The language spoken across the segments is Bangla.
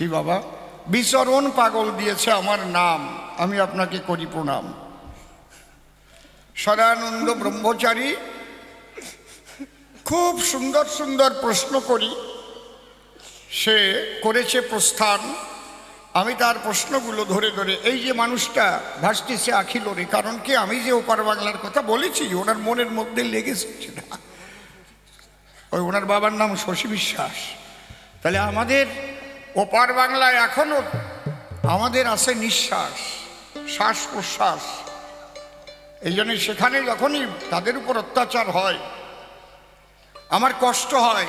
কি বাবা? বিচরণ পাগল দিয়েছে আমার নাম। আমি আপনাকে করি প্রণাম। সদানন্দ ব্রহ্মচারী, খুব সুন্দর সুন্দর প্রশ্ন করি। সে করেছে প্রস্থান। আমি তার প্রশ্নগুলো ধরে ধরে, এই যে মানুষটা ভাসতেছে আখিলরে, কারণ কি আমি যে ওপার বাংলার কথা বলেছি, ওনার মনের মধ্যে লেগেছে সেটা ওই ওনার বাবার নাম শশী বিশ্বাস। তাহলে আমাদের ওপার বাংলায় এখনও আমাদের আছে নিঃশ্বাস, শ্বাস প্রশ্বাস। এই জন্য সেখানে যখনই তাদের উপর অত্যাচার হয়, আমার কষ্ট হয়।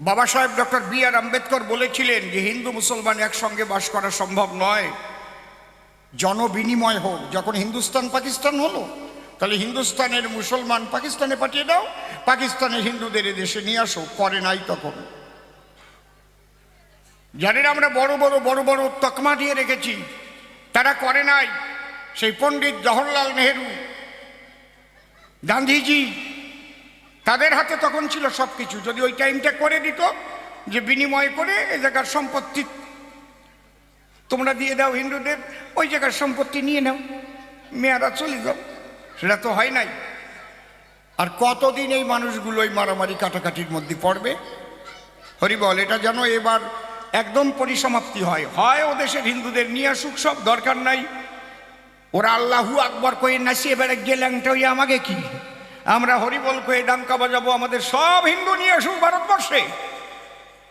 বাবা সাহেব ডক্টর বি আর আম্বেদকর বলেছিলেন যে, হিন্দু মুসলমান একসঙ্গে বাস করা সম্ভব নয়। জনবিনিময় হোক, যখন হিন্দুস্তান পাকিস্তান হলো, তাহলে হিন্দুস্তানের মুসলমান পাকিস্তানে পাঠিয়ে দাও, পাকিস্তানের হিন্দুদের দেশে নিয়ে আসো, করে নাই তখন। যাদের আমরা বড় বড় বড় বড় তকমা দিয়ে রেখেছি, তারা করে নাই সেই পণ্ডিত জওহরলাল নেহেরু। গান্ধীজি, তাদের হাতে তখন ছিল সব কিছু যদি ওই টাইমটা করে দিত যে বিনিময় করে এ জায়গার সম্পত্তি, তোমরা দিয়ে দাও হিন্দুদের, ওই জায়গার সম্পত্তি নিয়ে নাও, মেয়ারা চলে যাও। সেটা তো হয় নাই। আর কতদিন এই মানুষগুলো এই মারামারি কাটাকাটির মধ্যে পড়বে? হরিবল, এটা যেন এবার একদম পরিসমাপ্তি হয়। হয় ও দেশের হিন্দুদের নিয়ে আসুক, সব দরকার নাই। ওরা আল্লাহু আকবর কয়ে নাচি এবারে গেলাংটা ওই আমাকে কি? আমরা হরিবল কয়ে ডাঙ্কা বাজাবো, আমাদের সব হিন্দু নিয়ে আসুক ভারতবর্ষে।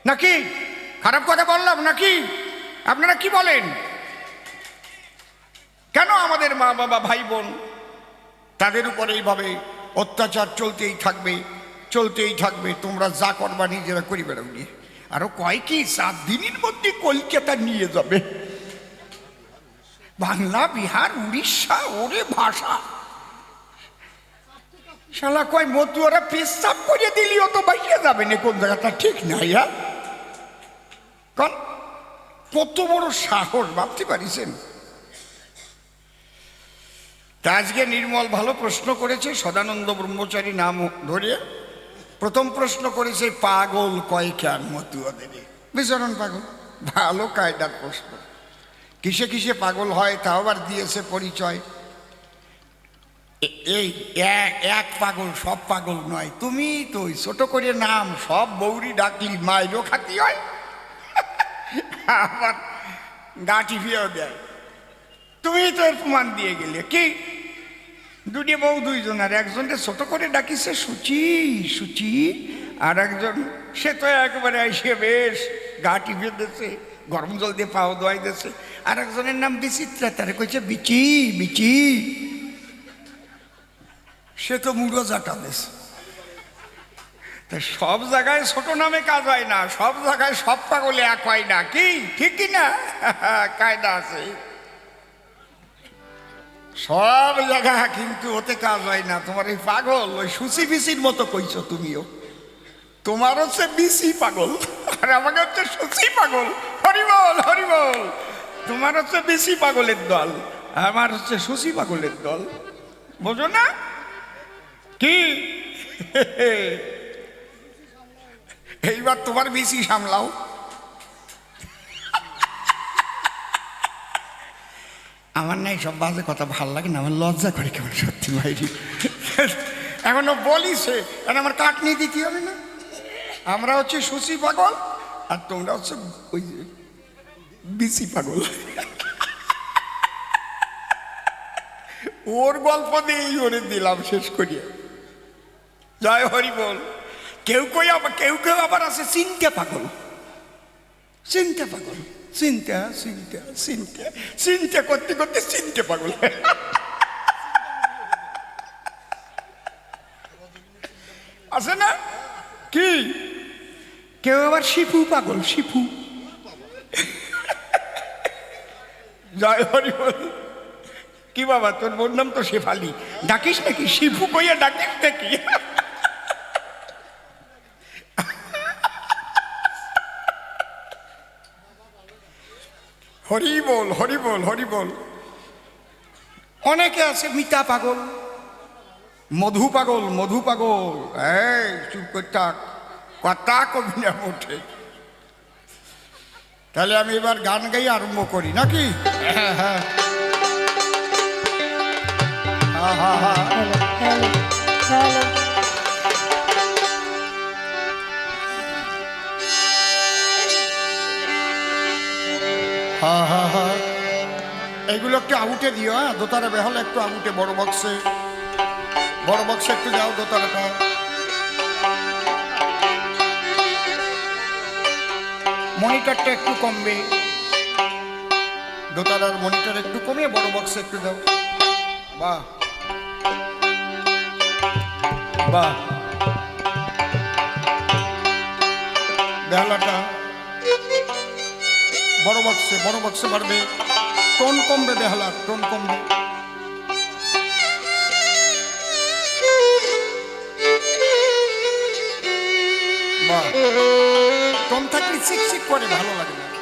নাকি? খারাপ কথা বললাম নাকি? আপনারা কি বলেন? কেন আমাদের মা বাবা, ভাই বোন, তাদের উপরে এইভাবে অত্যাচার চলতেই থাকবে চলতেই থাকবে, তোমরা যা করবা নিজেরা করি বেড়াও নিয়ে আরও কয় কি, সাত দিনের মধ্যে কলকাতা নিয়ে যাবে। বাংলা, বিহার, উড়িষ্যা, ওরে ভাষা। শালা কয় মতু ওরা পেশাব করে দিলিও তো বাইরে যাবে না কোন জায়গাটা ঠিক নাই হ্যাঁ? কন কত বড় সাহস, ভাবতে পারিছেন? তা আজকে নির্মল ভালো প্রশ্ন করেছে, সদানন্দ ব্রহ্মচারী নাম ধরে প্রথম প্রশ্ন করেছে পাগল কয় কেন মতুয়াদের বিচরণ পাগল। ভালো কায়দার প্রশ্ন। কিসে কিসে পাগল হয় তাও আবার দিয়েছে পরিচয়। এই এক পাগল, সব পাগল নয়। তুমি তো ছোট করে নাম, সব বৌরি ডাকলি, মাইরও খাতি হয়। আবার গা টিভিয়েও দেয়। তুমি তো এর প্রমাণ দিয়ে গেলে। কি? দুটি বউ, দুইজন, আর একজনকে ছোট করে ডাকিছে, সুচি সুচি। আর একজন, সে তো একবারে এসে বেশ গা টিপে গরম জল দিয়ে পাও দোয়াই দিয়েছে। আর একজনের নাম বিচিত্রা, তারে কইছে, বিচি বিচি। সে তো মুড়ো জাটা তা সব জায়গায় ছোট নামে কাজ হয় না, সব জায়গায় সব পাগলে এক হয় না, কি? ঠিক কি না? কায়দা আছে। সব জায়গা কিন্তু ওতে কাজ হয় না। তোমার এই পাগল, ওই সুসি বিসির মতো কইছো তুমিও। তোমার হচ্ছে বিসি পাগল, আর আমাকে হচ্ছে সুসি পাগল। হরিবল হরিবল তোমার হচ্ছে বিসি পাগলের দল, আমার হচ্ছে সুসি পাগলের দল। বোঝো না? কি? এইবার তোমার বিসি সামলাও। আমার না সব বাজে কথা ভালো লাগে না, আমার লজ্জা করে কেমন সত্যি বাইরি এখনও বলিছে আর আমার কাটনি দিতে হবে না। আমরা হচ্ছে সুশি পাগল, আর তোমরা হচ্ছে ওই বিসি পাগল। ওর গল্প দিয়েই ওরে দিলাম শেষ করিয়া। জয় হরি বল। কেউ কেউ আবার কেউ কেউ আবার আছে চিনতে পাগল। চিনতে পাগল। চিন্তা করতে করতে চিনতে পাগল। আছে না? কি? কেউ আবার শিফু পাগল, শিফু। জয় হরি কি বাবা, তোর বোন নাম তো শেফালি। ডাকিস নাকি? শিফু কইয়া ডাকিস নাকি? হরি বল হরি বল হরি বল। অনেকে আছে মিতা পাগল, মধু পাগল মধু পাগল। এই, চুপ করে থাক। কথা কবি তাহলে আমি এবার গান গাই আরম্ভ করি, নাকি? হ্যাঁ হ্যাঁ হ্যাঁ হ্যাঁ হা হা হা। এগুলো একটু আউটে দিও হ্যাঁ? দোতারা বেহাল একটু আউটে, বড় বক্সে। বড় বক্সে একটু যাও দোতারাটা মনিটরটা একটু কমবে। দোতারার মনিটর একটু কমিয়ে বড় বক্সে একটু দাও। বাহ। বাহ। বেহালাটা। বড় বক্সে বড় বক্সে বাড়বে। টোন কমবে বেহালার, টোন কমবে। টোন থাকলে শিক করে, ভালো লাগে না।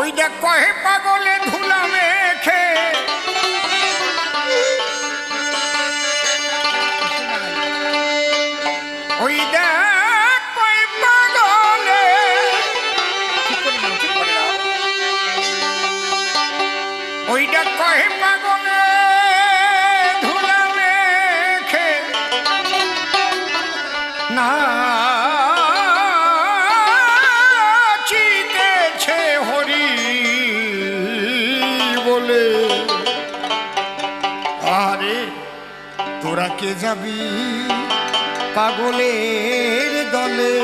ওই দেখ কহে পাগলে ধুলা মেখে। তোরা কে যাবি পাগলের দলে।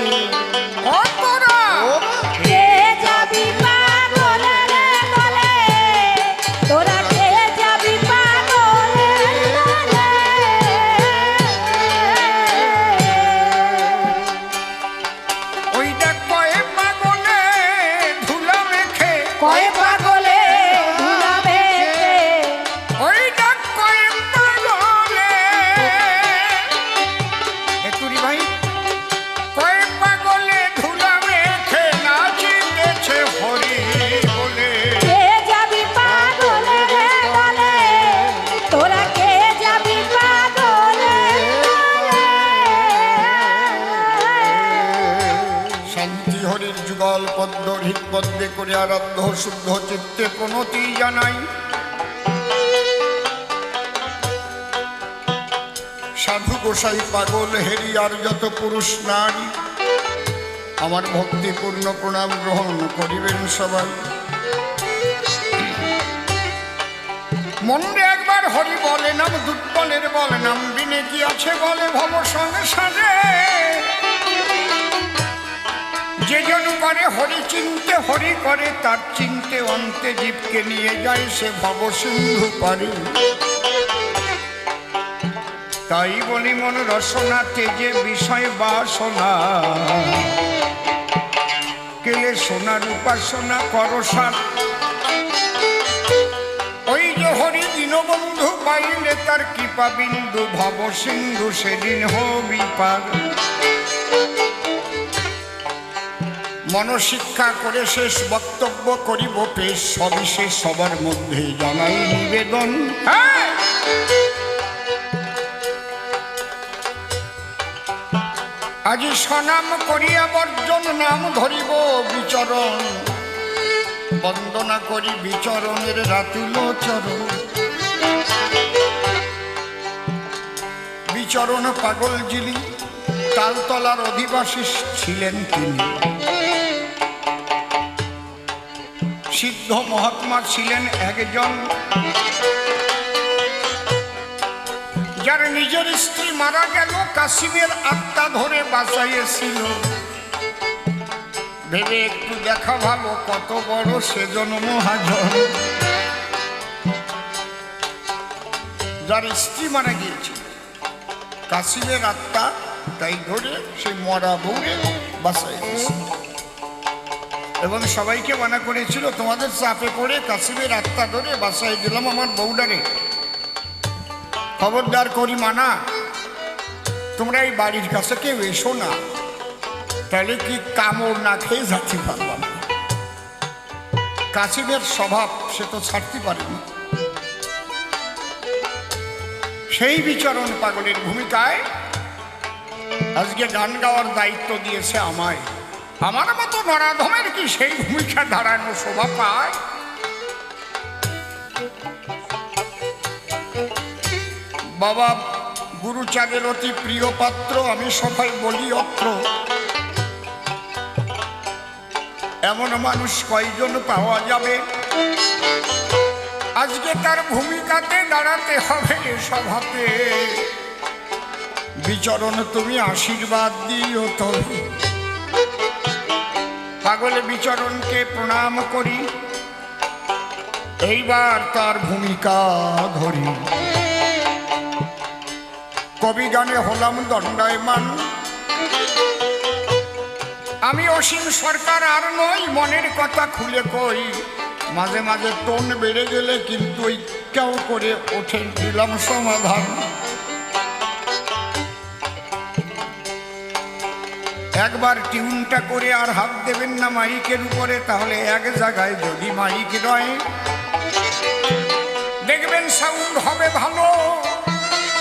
শান্তি হরির যুগল পদ্ম হৃদ পদ্মে করে আরাধ্য, শুদ্ধ চিত্তে প্রণতি জানাই। সাধু গোসাই পাগল হেরি আর যত পুরুষ নারী, আমার ভক্তিপূর্ণ প্রণাম গ্রহণ করিবেন সবাই। মনে একবার হরি বলে নাম দুর্বলের বলে নাম, বিনে কি আছে বলে ভব সংসারে? যে জন করে হরি চিনতে, হরি করে তার চিনতে, অন্তে জীবকে নিয়ে যায় সে ভব সিন্ধু পারে। তাই বলি মন রসনা তেজে বিষয় বাসনা, কেলে সোনার উপাসনা করসার ওই যে হরি দীনবন্ধু পাইলে তার কৃপা বিন্দু ভব সিন্ধু সেদিন হবি পার। মনশিক্ষা করে শেষ বক্তব্য করিব পেশ। সবিশেষ সবার মধ্যে জানাই নিবেদন। হ্যাঁ! আজি সনাম করিয়া বর্জন, নাম ধরিব বিচরণ। বন্দনা করি বিচরণের রাতুল চরণ। বিচরণ পাগল জিলি তালতলার অধিবাসী ছিলেন তিনি। সিদ্ধ মহাত্মা ছিলেন একজন। যার নিজের স্ত্রী মারা গেল, কাশিমের আত্মা ধরে বাঁচাইয়েছিল। ভেবে একটু দেখা ভালো, কত বড় সেজন মহাজন যার স্ত্রী মারা গিয়েছিল, কাশিমের আত্মা তাই ধরে সেই মরা বউরে দিয়েছে এবং সবাইকে মানা করেছিল, তোমাদের চাপে পড়ে কাশিমের আত্মা ধরে বাসায় দিলাম আমার বউডারে খবরদার করি মানা, তোমরা এই বাড়ির কাছে কেউ এসো না। তাহলে কি কামড় না খেয়ে যাচ্ছি পারলাম? কাশিমের স্বভাব সে তো ছাড়তে পারেনি। সেই বিচরণ পাগলের ভূমিকায় আজকে গান গাওয়ার দায়িত্ব দিয়েছে আমায়। আমার মতো নরাধমের কি সেই ভূমিকা দাঁড়ানো শোভা পায়? বাবা গুরুচাঁদের অতি প্রিয় পাত্র, আমি সবাই বলি অত্র। এমন মানুষ কয়জন পাওয়া যাবে? আজকে তার ভূমিকাতে দাঁড়াতে হবে সভাতে। বিচরণ তুমি আশীর্বাদ দিও তবে। পাগলে বিচরণকে প্রণাম করি। এইবার তার ভূমিকা ধরি। কবি গানে হলাম দণ্ডায়মান। আমি অসীম সরকার, আর নই মনের কথা খুলে কই। মাঝে মাঝে টোন বেড়ে গেলে কিন্তু ওই কেউ করে ওঠে দিলাম সমাধান। একবার টিউনটা করে আর হাত দেবেন না মাইকের উপরে, তাহলে এক জায়গায় যদি মাইক নয় দেখবেন সাউন্ড হবে ভালো।